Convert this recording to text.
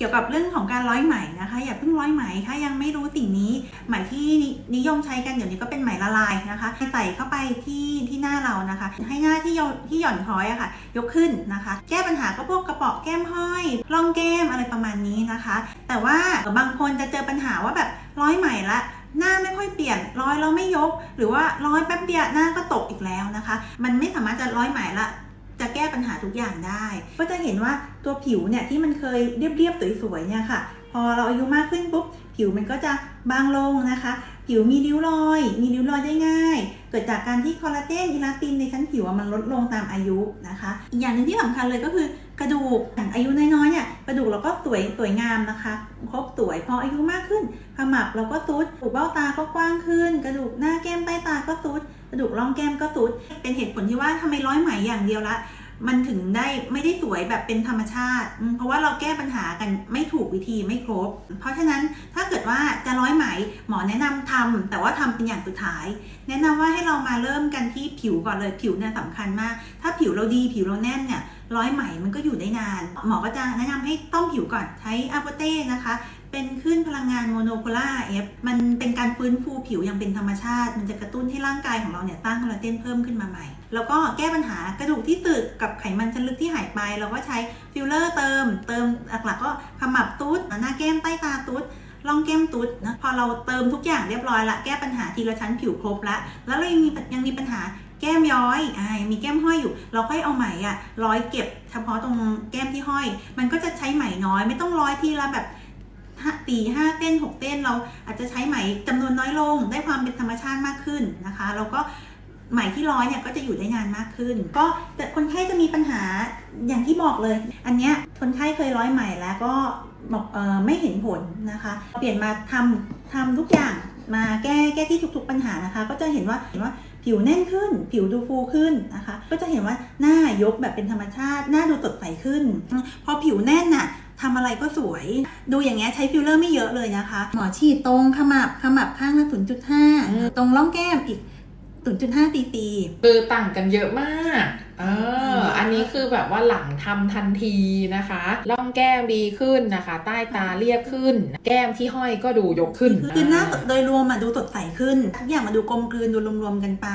เกี่ยวกับเรื่องของการร้อยไหมนะคะ อย่าเพิ่งร้อยไหมถ้ายังไม่รู้สิ่งนี้ไหมที่นิยมใช้กันเดี๋ยวนี้ก็เป็นไหมละลายนะคะใส่เข้าไปที่ที่หน้าเรานะคะ ให้หน้าที่ที่หย่อนคล้อยอะค่ะ ยกขึ้นนะคะ แก้ปัญหาก็พวกกระเป๋อแก้มห้อยร่องแก้มอะไรประมาณนี้นะคะ แต่ว่าบางคนจะเจอปัญหาว่าแบบร้อยไหมละหน้าไม่ค่อยเปลี่ยนร้อยแล้วไม่ยก หรือว่าร้อยแป๊บเดียวหน้าก็ตกอีกแล้วนะคะ มันไม่สามารถจะร้อยไหมละ ก้ปัญหาทุกอย่างได้ ก็จะเห็นว่าตัวผิวเนี่ยที่มันเคยเรียบๆสวยๆเนี่ยค่ะ พอเราอายุมากขึ้นปุ๊บผิวมันก็จะบางลงนะคะ ผิวมีริ้วรอย มีริ้วรอยได้ง่าย เกิดจากการที่คอลลาเจนอิลาสตินในชั้นผิวมันลดลงตามอายุนะคะ อีกอย่างหนึ่งที่สำคัญเลยก็คือกระดูกอย่างอายุน้อยๆเนี่ยกระดูกเราก็สวยสวยงามนะคะครบสวยพออายุมากขึ้นขมับเราก็ซุดกระดูกเบ้าตาก็กว้างขึ้น กระดูกหน้าแก้มใต้ตาก็ซุดกระดูกร่องแก้มก็ซุดเป็นเหตุผลที่ว่าทำไมร้อยไหมอย่างเดียวละมันถึงได้ไม่ได้สวยแบบเป็นธรรมชาติ เพราะว่าเราแก้ปัญหากันไม่ถูกวิธีไม่ครบ เพราะฉะนั้นถ้าเกิดว่าจะร้อยไหมหมอแนะนำทำแต่ว่าทำเป็นอย่างสุดท้าย แนะนำว่าให้เรามาเริ่มกันที่ผิวก่อนเลยผิวเนี่ยสำคัญมาก ถ้าผิวเราดีผิวเราแน่นเนี่ยร้อยไหมมันก็อยู่ได้นาน หมอก็จะแนะนำให้ต้มผิวก่อนใช้อาโปเต้นะคะ เป็นคลื่นพลังงานโมโนโพล่าเอฟมันเป็นการฟื้นฟูผิวอย่างเป็นธรรมชาติ มันจะกระตุ้นให้ร่างกายของเราเนี่ยสร้งคอลลาเจนเพิ่มขึ้นมาใหม่ แล้วก็แก้ปัญหากระดูกที่ตึกกับไขมันชั้นลึกที่หายไป เราก็ใช้ฟิลเลอร์เติม เติมหลักๆก็ขมับตุ๊ดหน้าแก้มใต้ตาตุ๊ดร่องแก้มตุ๊ดนะพอเราเติมทุกอย่างเรียบร้อยละแก้ปัญหาทีละชั้นผิวครบละแล้วเรายังมียังมีปัญหาแก้มย้อยอ่ายังมีแก้มห้อยอยู่ เราค่อยเอาไหมอะร้อยเก็บ เฉพาะตรงแก้มที่ห้อย มันก็จะใช้ไหมน้อย ไม่ต้องร้อยทีละแบบ ตีห้าเต้นหกเต้นเราอาจจะใช้ไหมจำนวนน้อยลง ได้ความเป็นธรรมชาติมากขึ้นนะคะแล้วก็ไหมที่ร้อยเนี่ยก็จะอยู่ได้นานมากขึ้น ก็แต่คนไข้จะมีปัญหาอย่างที่บอกเลย อันเนี้ยคนไข้เคยร้อยไหมแล้วก็บอกเออไม่เห็นผลนะคะ เปลี่ยนมาทำทำทุกอย่างมาแก้แก้ที่ทุกๆปัญหานะคะ ก็จะเห็นว่าเห็นว่าผิวแน่นขึ้น ผิวดูฟูขึ้นนะคะ ก็จะเห็นว่าหน้ายกแบบเป็นธรรมชาติ หน้าดูสดใสขึ้น พอผิวแน่นน่ะ ทำอะไรก็สวย ดูอย่างเงี้ยใช้ฟิลเลอร์ไม่เยอะเลยนะคะ หมอฉีดตรงขมับขมับข้างละ0.5ตรงร่องแก้มอีก0.5ซีซีคือต่างกันเยอะมากเอออันนี้คือแบบว่าหลังทำทันทีนะคะร่องแก้มดีขึ้นนะคะ ใต้ตาเรียบขึ้น แก้มที่ห้อยก็ดูยกขึ้น คือหน้าโดยรวมอะดูสดใสขึ้นทุกอย่างมาดูกลมกลืนดูรวมๆกันไป